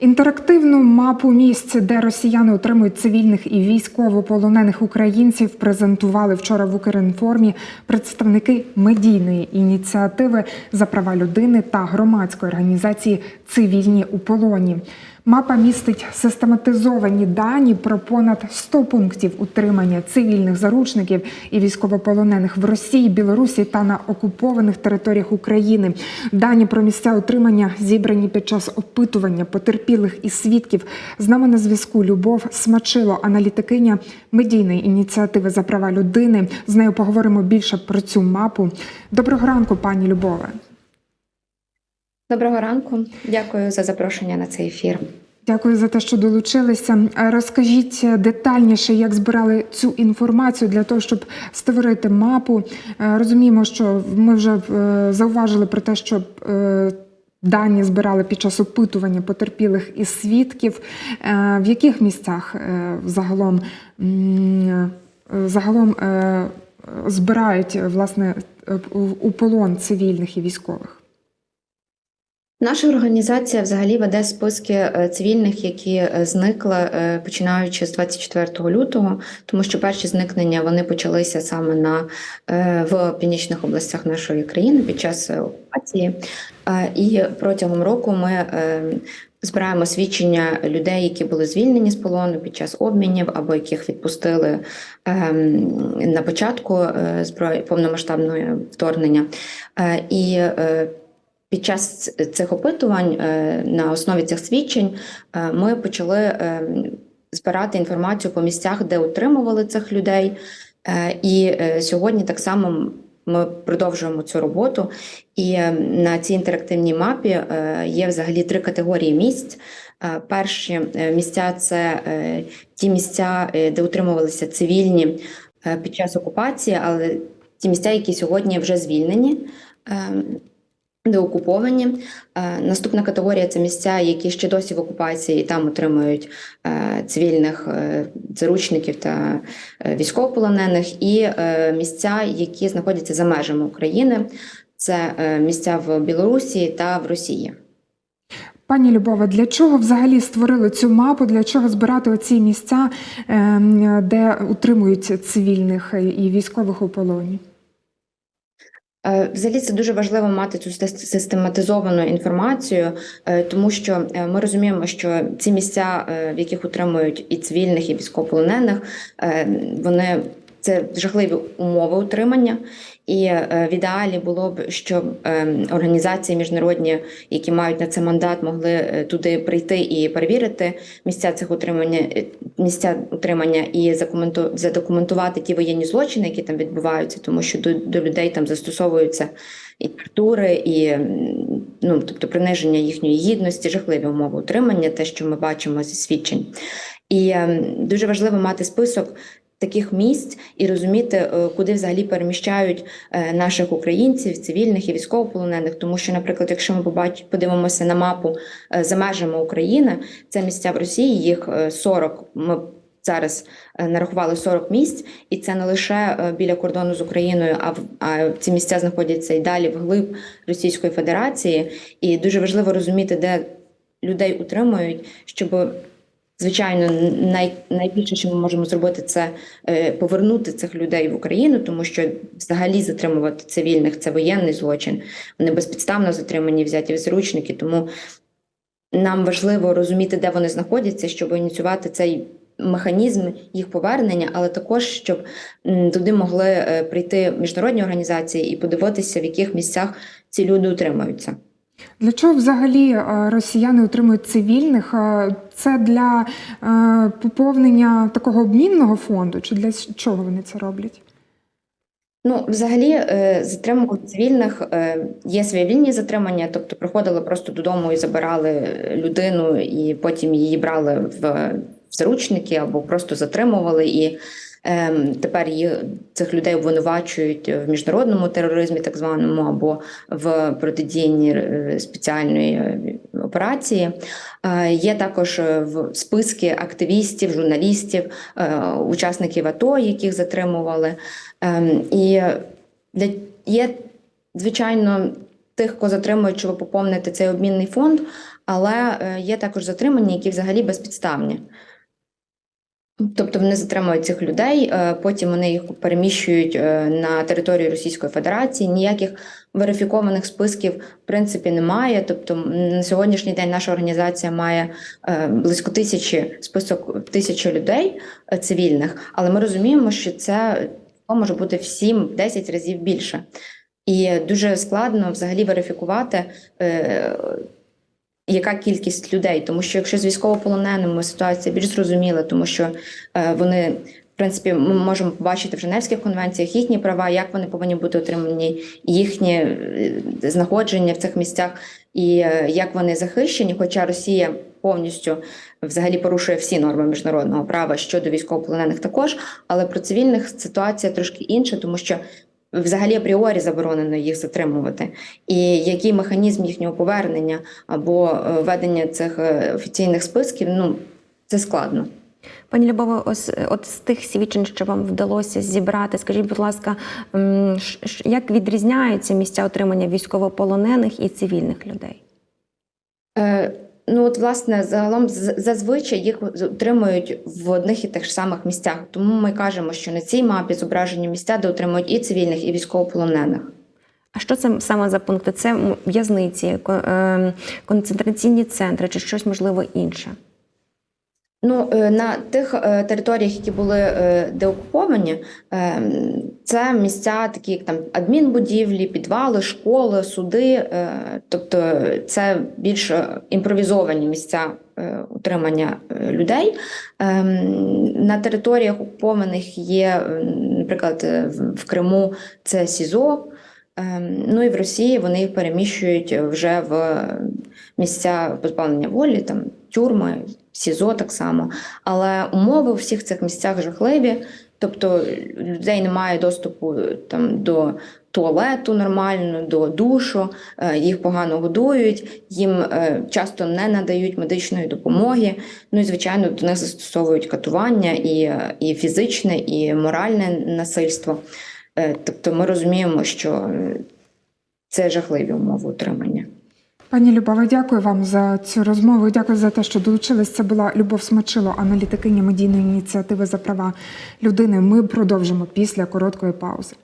Інтерактивну мапу місць, де росіяни отримують цивільних і військовополонених українців, презентували вчора в Укрінформі представники медійної ініціативи за права людини та громадської організації Цивільні у полоні. Мапа містить систематизовані дані про понад 100 пунктів утримання цивільних заручників і військовополонених в Росії, Білорусі та на окупованих територіях України. Дані про місця утримання зібрані під час опитування потерпілих і свідків. З нами на зв'язку Любов Смачило, аналітикиня медійної ініціативи за права людини. З нею поговоримо більше про цю мапу. Доброго ранку, пані Любове. Доброго ранку, дякую за запрошення на цей ефір. Дякую за те, що долучилися. Розкажіть детальніше, як збирали цю інформацію для того, щоб створити мапу. Розуміємо, що ми вже е, зауважили про те, що е, дані збирали під час опитування потерпілих і свідків. В яких місцях е, загалом загалом збирають власне у полон цивільних і військових? Наша організація взагалі веде списки е, цивільних, які е, зникли е, починаючи з 24 лютого, тому що перші зникнення вони почалися саме на в північних областях нашої країни під час окупації. І протягом року ми збираємо свідчення людей, які були звільнені з полону під час обмінів або яких відпустили на початку зброї повномасштабного вторгнення. І під час цих опитувань е, на основі цих свідчень е, ми почали е, збирати інформацію по місцях, де утримували цих людей. І сьогодні так само ми продовжуємо цю роботу. І на цій інтерактивній мапі є взагалі три категорії місць. Перші місця це ті місця, де утримувалися цивільні під час окупації, але ті місця, які сьогодні вже звільнені. Деокуповані. Е, Наступна категорія це місця, які ще досі в окупації і там отримують е, цивільних е, заручників та військовополонених, і місця, які знаходяться за межами України. Це місця в Білорусі та в Росії. Пані Любова, для чого взагалі створили цю мапу? Для чого збирати оці місця, ем, де утримують цивільних і військових у полоні? Е, Взагалі це дуже важливо мати цю сис- систематизовану інформацію, е, тому що е, ми розуміємо, що ці місця, в яких утримують і цивільних, і військовополонених, вони це жахливі умови утримання. І е, в ідеалі було б, щоб е, організації міжнародні, які мають на це мандат, могли е, туди прийти і перевірити місця цих утримання, місця утримання і закументу- задокументувати ті воєнні злочини, які там відбуваються, тому що до, до людей там застосовуються і тортури, і ну тобто приниження їхньої гідності, жахливі умови утримання, те, що ми бачимо зі свідчень. І е, дуже важливо мати список таких місць і розуміти, е, куди взагалі переміщають е, наших українців, цивільних і військовополонених. Тому що, наприклад, якщо ми побач... подивимося на мапу е, за межами України, це місця в Росії, їх е, 40. Ми зараз нарахували 40 місць, і це не лише біля кордону з Україною, а а ці місця знаходяться і далі вглиб Російської Федерації. І дуже важливо розуміти, де людей утримують, щоб Звичайно, най, найбільше, що ми можемо зробити, це е, повернути цих людей в Україну, тому що взагалі затримувати цивільних це воєнний злочин. Вони безпідставно затримані, взяті в заручники. Тому нам важливо розуміти, де вони знаходяться, щоб ініціювати цей механізм їх повернення, але також щоб туди могли е, прийти міжнародні організації і подивитися, в яких місцях ці люди утримуються. Для чого взагалі е, росіяни утримують цивільних? Це для е, поповнення такого обмінного фонду, чи для чого вони це роблять? Ну, взагалі, е, затримувати цивільних е, є свавільні затримання, тобто приходили просто додому і забирали людину, і потім її брали в, заручники або просто затримували. І тепер їх, цих людей обвинувачують в міжнародному тероризмі, так званому, або в протидіянні е, спеціальної е, операції. Е, Є також е, в списки активістів, журналістів, е, учасників АТО, яких затримували. Ем, І для є, звичайно, тих, кого затримують, щоб поповнити цей обмінний фонд, але е, є також затримані, які взагалі безпідставні. Тобто вони затримують цих людей, е, потім вони їх переміщують е, на територію Російської Федерації. Ніяких верифікованих списків в принципі немає. Тобто на сьогоднішній день наша організація має е, близько тисячі список тисячі людей цивільних, але ми розуміємо, що це може бути в 7-10 разів більше. І дуже складно взагалі верифікувати. Яка кількість людей, тому що якщо з військовополоненими ситуація більш зрозуміла, тому що е, вони, в принципі, ми можемо побачити в Женевських конвенціях їхні права, як вони повинні бути отримані, їхнє е, знаходження в цих місцях, і е, як вони захищені. Хоча Росія повністю взагалі порушує всі норми міжнародного права щодо військовополонених також, але про цивільних ситуація трошки інша, тому що. Взагалі апріорі заборонено їх затримувати, і який механізм їхнього повернення або е, ведення цих е, офіційних списків, ну це складно. Пані Любово, ось е, от з тих свідчень, що вам вдалося зібрати, скажіть, будь ласка, як відрізняються місця отримання військовополонених і цивільних людей? Е, ну от власне загалом зазвичай їх отримують в одних і тих ж самих місцях. Тому ми кажемо, що на цій мапі зображені місця, де отримують і цивільних, і військовополонених. А що це саме за пункти? Це в'язниці, е, концентраційні центри чи щось можливо інше? Ну, е, на тих е, територіях, які були е, деокуповані, це місця, такі як там адмінбудівлі, підвали, школи, суди. Тобто це більш імпровізовані місця утримання людей. На територіях окупованих є, наприклад, в Криму це СІЗО. Ну і в Росії вони їх переміщують вже в місця позбавлення волі, там тюрми, СІЗО так само. Але умови у всіх цих місцях жахливі. Тобто людей немає доступу там до туалету нормально, до душу, е, їх погано годують, їм е, часто не надають медичної допомоги. Ну і звичайно до них застосовують катування і, е, і фізичне, і моральне насильство. Е, Тобто ми розуміємо, що е, це жахливі умови утримання. Пані Любове, дякую вам за цю розмову. Дякую за те, що долучились. Це була Любов Смачило, аналітикиня медійної ініціативи за права людини. Ми продовжимо після короткої паузи.